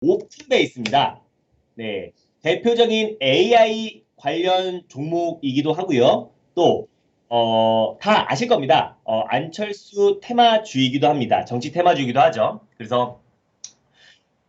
오픈베이스입니다. 네. 대표적인 AI 관련 종목이기도 하고요. 또, 어, 다 아실 겁니다. 어, 안철수 테마주이기도 합니다. 정치 테마주이기도 하죠. 그래서,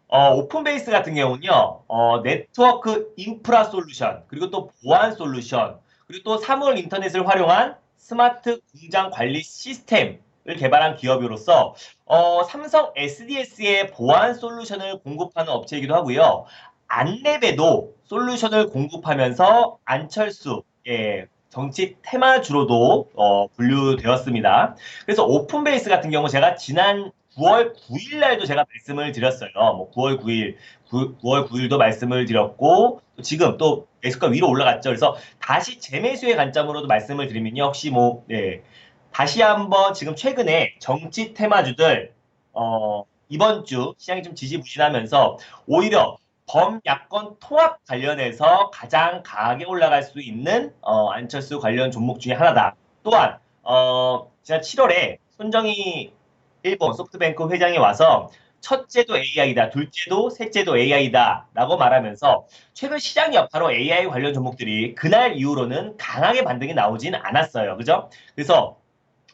어, 오픈베이스 같은 경우는요, 어, 네트워크 인프라 솔루션, 그리고 또 보안 솔루션, 그리고 또 사물 인터넷을 활용한 스마트 공장 관리 시스템 을 개발한 기업으로서 어, 삼성 SDS의 보안 솔루션을 공급하는 업체이기도 하고요. 안랩에도 솔루션을 공급하면서 안철수 예, 정치 테마 주로도 어, 분류되었습니다. 그래서 오픈베이스 같은 경우 제가 지난 9월 9일 날도 제가 말씀을 드렸어요. 뭐 9월 9일, 9, 월 9일도 말씀을 드렸고 또 지금 또 매수가 위로 올라갔죠. 그래서 다시 재매수의 관점으로도 말씀을 드리면요. 혹시 뭐 네, 다시 한번 지금 최근에 정치 테마주들 어, 이번 주 시장이 좀 지지부진하면서 오히려 범야권 통합 관련해서 가장 강하게 올라갈 수 있는 어, 안철수 관련 종목 중에 하나다. 또한 어, 지난 7월에 손정희 일본 소프트뱅크 회장이 와서 첫째도 AI다, 둘째도 셋째도 AI다 라고 말하면서 최근 시장 여파로 AI 관련 종목들이 그날 이후로는 강하게 반등이 나오진 않았어요. 그죠? 그래서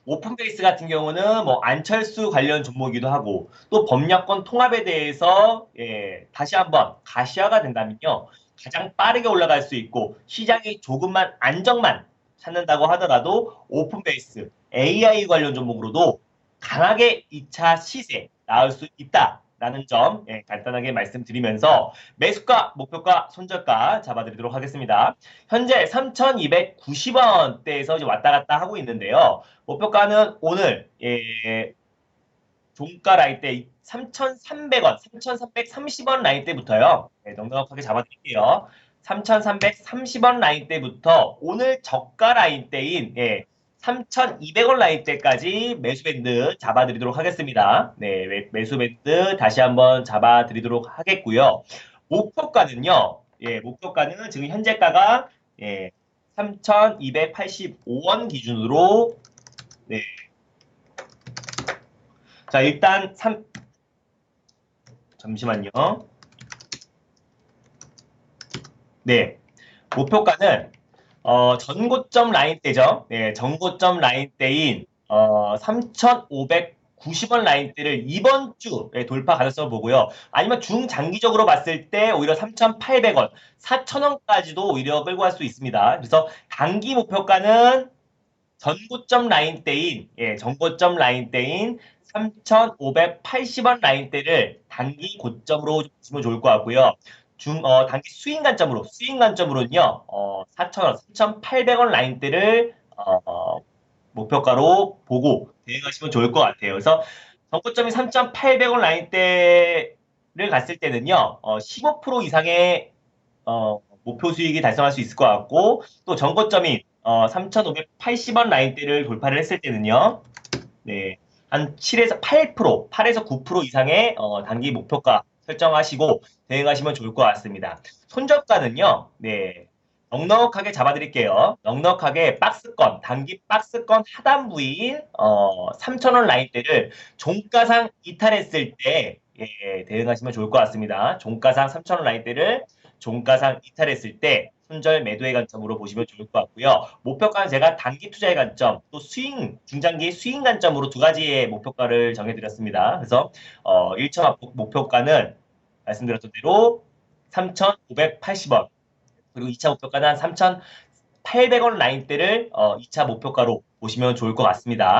오픈베이스 같은 경우는 뭐 안철수 관련 종목이기도 하고 또 법야권 통합에 대해서 예, 다시 한번 가시화가 된다면요. 가장 빠르게 올라갈 수 있고 시장이 조금만 안정만 찾는다고 하더라도 오픈베이스 AI 관련 종목으로도 강하게 2차 시세 나올 수 있다 라는 점 예, 간단하게 말씀드리면서 매수가, 목표가, 손절가 잡아드리도록 하겠습니다. 현재 3,290원대에서 이제 왔다 갔다 하고 있는데요. 목표가는 오늘 예, 종가 라인 때 3,300원, 3,330원 라인 때부터요. 네, 넉넉하게 잡아드릴게요. 3,330원 라인 때부터 오늘 저가 라인 때인 예, 3,200원 라인 때까지 매수 밴드 잡아드리도록 하겠습니다. 네, 매- 매수 밴드 다시 한번 잡아드리도록 하겠고요. 목표가는요. 예, 목표가는 지금 현재가가 예, 3,285원 기준으로 네. 자, 일단 3 잠시만요. 네. 목표가는 어, 전고점 라인 때죠. 네, 전고점 라인 때인 어, 3,590원 라인 때를 이번 주에 돌파 가능성을 보고요. 아니면 중장기적으로 봤을 때 오히려 3,800원, 4,000원까지도 오히려 끌고 갈 수 있습니다. 그래서 단기 목표가는 전고점 라인 때인 예, 전고점 라인 때인 3,580원 라인 때를 단기 고점으로 보시면 좋을 것 같고요. 중, 어, 단기 스윙 관점으로, 스윙 관점으로는요, 어, 4,000원, 3,800원 라인대를, 어, 목표가로 보고 대응하시면 좋을 것 같아요. 그래서 정고점이 3,800원 라인대를 갔을 때는요, 어, 15% 이상의, 어, 목표 수익이 달성할 수 있을 것 같고, 또 정고점이, 어, 3,580원 라인대를 돌파를 했을 때는요, 네, 한 7에서 8%, 8에서 9% 이상의, 어, 단기 목표가 설정하시고, 대응하시면 좋을 것 같습니다. 손절가는요, 네, 넉넉하게 잡아드릴게요. 넉넉하게 박스권, 단기 박스권 하단 부인, 어, 3,000원 라인대를 종가상 이탈했을 때, 예, 대응하시면 좋을 것 같습니다. 종가상 3,000원 라인대를 종가상 이탈했을 때, 손절 매도의 관점으로 보시면 좋을 것 같고요. 목표가는 제가 단기 투자의 관점, 또 스윙, 중장기 스윙 관점으로 두 가지의 목표가를 정해드렸습니다. 그래서, 어, 1차 목표가는 말씀드렸던 대로 3,580원 그리고 2차 목표가는 한 3,800원 라인대를 어, 2차 목표가로 보시면 좋을 것 같습니다.